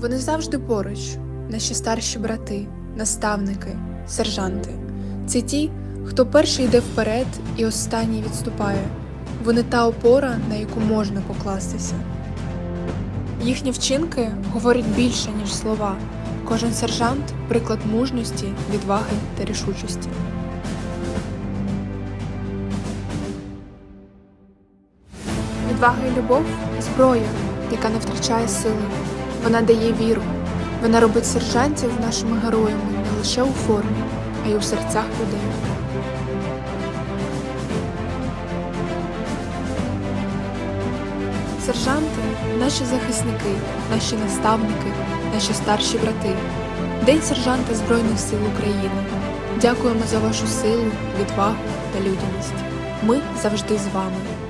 Вони завжди поруч, наші старші брати, наставники, сержанти. Це ті, хто перший йде вперед і останній відступає. Вони та опора, на яку можна покластися. Їхні вчинки говорять більше, ніж слова. Кожен сержант приклад мужності, відваги та рішучості. Відвага і любов зброя, яка не втрачає сили. Вона дає віру. Вона робить сержантів нашими героями не лише у формі, а й у серцях людей. Сержанти наші захисники, наші наставники, наші старші брати. День сержанта Збройних сил України. Дякуємо за вашу силу, відвагу та людяність. Ми завжди з вами.